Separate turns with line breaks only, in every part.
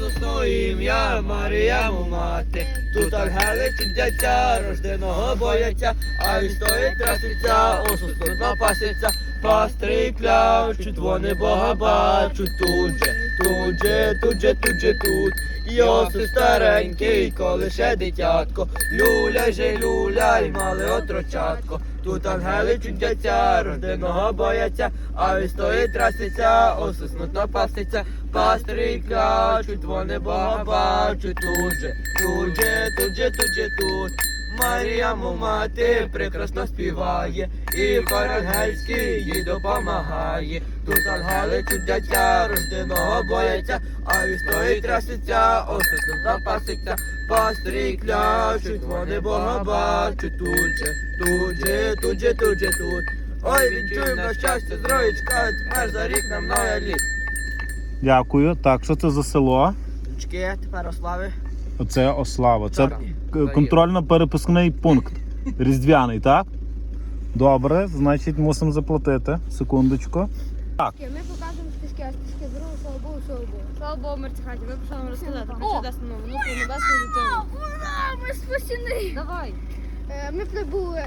сосну ім'я Маріяму мати. Тут ангели чудяться, рожденого бояться, а він стоїть траситься, у тут напаситься. Пастри клячуть, вони Бога бачуть тут же, тут же, тут же, тут же, тут. Йосип старенький, коли ще дитятко, люляй же люляй, мале отрочатко. Тут ангели чудяться, рожденого бояться, а він стоїть траситься, осиснуть напаститься. Пастри клячуть, вони Бога бачуть тут же, тут же, тут же, тут же, тут. Маріаму мати прекрасно співає, і ангельський їй допомагає. Тут ангели чудяться, рожденого бояться, а він стоїть трясеться, ососно запаситься. Пастирі кляшуть, вони Бога бачать тут же, тут же, тут же, тут же, тут. Ой, відчуємо на щастя, чекають, тепер за рік нам нове літ.
Дякую. Так, що це за село?
Чки, тепер ослави.
Оце Ослава. Це
Чорні.
К- контрольно-перепускний пункт. Різдвяний, так? Добре, значить мусимо заплатити. Секундочку.
Ми показуємо стежки, а стежки дорогу, слава Богу, слава Богу.
Слава Богу, мерцехаті, ви прийшли нам розказати про
О!
чудесну внуку небесну дитину.
Ура, ми спасені!
Давай.
Е, Ми прибули.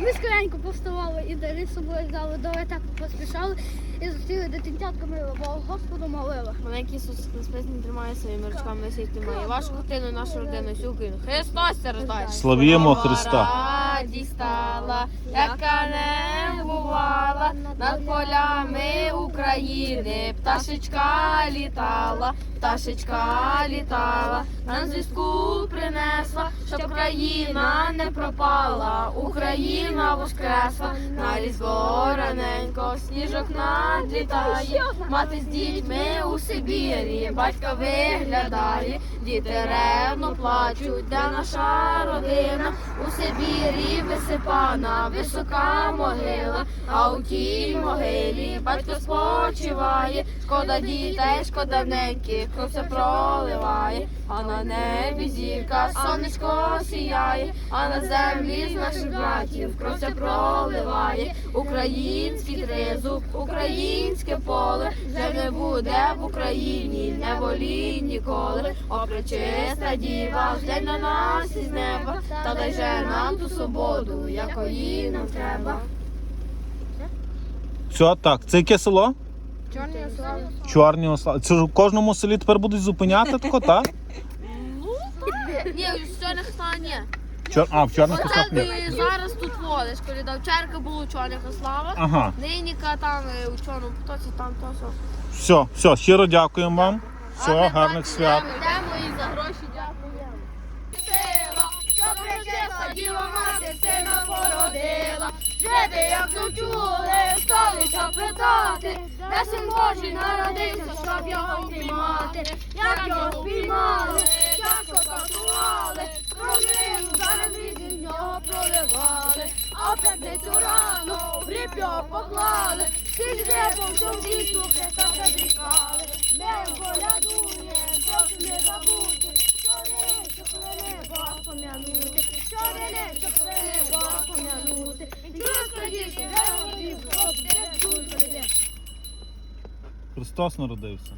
Ми скоренько повставали і далі з собою взяли, до так поспішали і зустріли дитинтятка мила, бо Господу молила.
Маленький Ісус Христос не тримає своїми ручками носить тримає. Вашу хатину, нашу родину, всю Україну. Христос рождає.
Славімо Христа.
Радість стала, яка не бувала над полями України. Пташечка літала, пташечка літала, нам звістку принесла, щоб країна не пропала. Україна воскресла, на різдво раненько, сніжок надлітає. Мати з дітьми у Сибірі, батька виглядає, діти ревно плачуть, де наша родина у Сибірі висипана, висока могила, а у тій могилі батько спочиває, шкода дітей, шкода неньких, кров все проливає, а на небі зірка, сонечко сіяє, а на землі з наших братів кров все проливає, український тризуб, українське поле, вже не буде в Україні, не волі ніколи. О, пречиста діва, ждень на нас із неба, та дай же нам ту свободу, якої нам треба.
Все, так. Це яке село?
Чорні слава.
Чорні Ослави. Це ж у кожному селі тепер будуть зупиняти тако, так?
Ні, в чорних ослах ні.
Чор... А, в чорних
Оце
ослах ні.
ти зараз тут водиш, коли до вчерка було у чорних ославах.
Ага.
Нині там е, у чорному потоці там то все.
Все, все, щиро дякуємо вам. Все, гарних свят.
Йдемо і за гроші дякуємо.
Сила, що причесла діва мати сина породила. Жити, як то чули, сталися питати, де син Божий народився, щоб його впіймати. Як його спіймали, тяжко катували, кровину зараз від нього проливали. А в п'ятницю рано в гріб його поклали, скільки по всьому світу Христа предрікали. Ми колядуємо, прошу не забути, що не, що хвилини Бога пом'янути, що не, що хвилини Бога пом'янути. Чуска дівчина, де родив, хлопці, де чуска, де.
Христос народився.